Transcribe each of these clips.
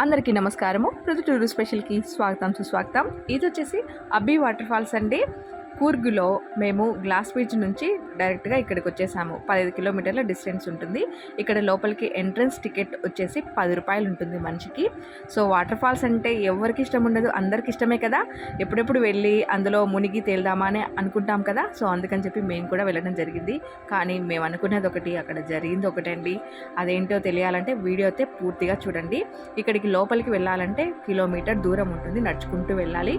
అందరికీ నమస్కారము. ప్రతి టూరు స్పెషల్కి స్వాగతం సుస్వాగతం. ఇది వచ్చేసి అబ్బి వాటర్ ఫాల్స్ అండి. కూర్గులో మేము గ్లాస్ బ్రిడ్జ్ నుంచి డైరెక్ట్గా ఇక్కడికి వచ్చేసాము పదిహేను కిలోమీటర్ల డిస్టెన్స్ ఉంటుంది. ఇక్కడ లోపలికి ఎంట్రన్స్ టికెట్ వచ్చేసి పది రూపాయలు ఉంటుంది మనిషికి. సో వాటర్ ఫాల్స్ అంటే ఎవరికి ఇష్టం ఉండదు? అందరికి ఇష్టమే కదా? ఎప్పుడెప్పుడు వెళ్ళి అందులో మునిగి తేల్దామా అని అనుకుంటాం కదా? సో అందుకని చెప్పి మేము కూడా వెళ్ళడం జరిగింది. కానీ మేము అనుకున్నది ఒకటి అక్కడ జరిగింది ఒకటి అండి. అదేంటో తెలియాలంటే వీడియో అయితే పూర్తిగా చూడండి. ఇక్కడికి లోపలికి వెళ్ళాలంటే కిలోమీటర్ దూరం ఉంటుంది. నడుచుకుంటూ వెళ్ళాలి.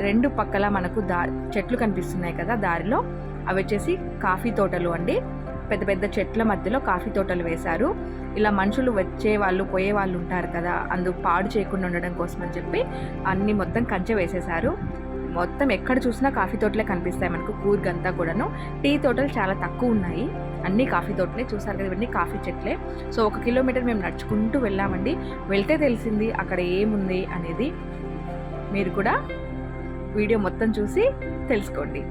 రెండు పక్కల మనకు దా చెట్లు కనిపిస్తున్నాయి కదా దారిలో. అవి వచ్చేసి కాఫీ తోటలు అండి. పెద్ద పెద్ద చెట్ల మధ్యలో కాఫీ తోటలు వేశారు. ఇలా మనుషులు వచ్చే వాళ్ళు పోయే వాళ్ళు ఉంటారు కదా అందు పాడు చేయకుండా ఉండడం కోసం అని చెప్పి అన్ని మొత్తం కంచె వేసేశారు. మొత్తం ఎక్కడ చూసినా కాఫీ తోటలే కనిపిస్తాయి మనకు కూర్గంతా కూడాను. టీ తోటలు చాలా తక్కువ ఉన్నాయి. అన్ని కాఫీ తోటలే చూసారు కదా ఇవన్నీ కాఫీ చెట్లే. సో ఒక కిలోమీటర్ మేము నడుచుకుంటూ వెళ్ళామండి. వెళ్తే తెలిసింది అక్కడ ఏముంది అనేది. మీరు కూడా వీడియో మొత్తం చూసి తెలుసుకోండి.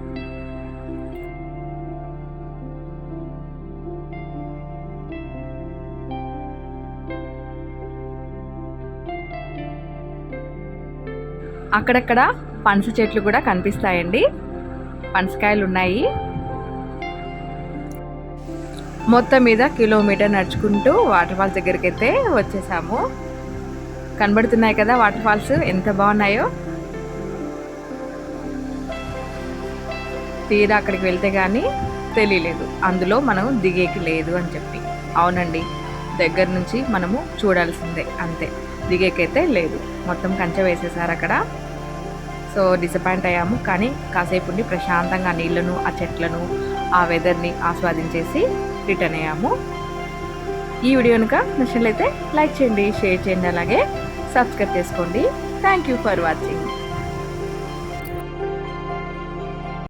అక్కడక్కడ పనస చెట్లు కూడా కనిపిస్తాయండి. పనసకాయలు ఉన్నాయి మొత్తం మీద కిలోమీటర్ నడుచుకుంటూ వాటర్ ఫాల్స్ దగ్గరికి అయితే వచ్చేసాము. కనబడుతున్నాయి కదా వాటర్ ఫాల్స్ ఎంత బాగున్నాయో? తీరా అక్కడికి వెళ్తే కానీ తెలియలేదు. అందులో మనం దిగేకి లేదు అని చెప్పి. అవునండి. దగ్గర నుంచి మనము చూడాల్సిందే. అంతే. దిగేకైతే లేదు. మొత్తం కంచె వేసేసారు అక్కడ. సో డిసప్పాయింట్ అయ్యాము. కానీ కాసేపు ఉండి ప్రశాంతంగా ఆ నీళ్ళను ఆ చెట్లను ఆ వెదర్ని ఆస్వాదించేసి రిటర్న్ అయ్యాము. ఈ వీడియో కనుక నచ్చినట్లయితే లైక్ చేయండి షేర్ చేయండి అలాగే సబ్స్క్రైబ్ చేసుకోండి. Thank you for watching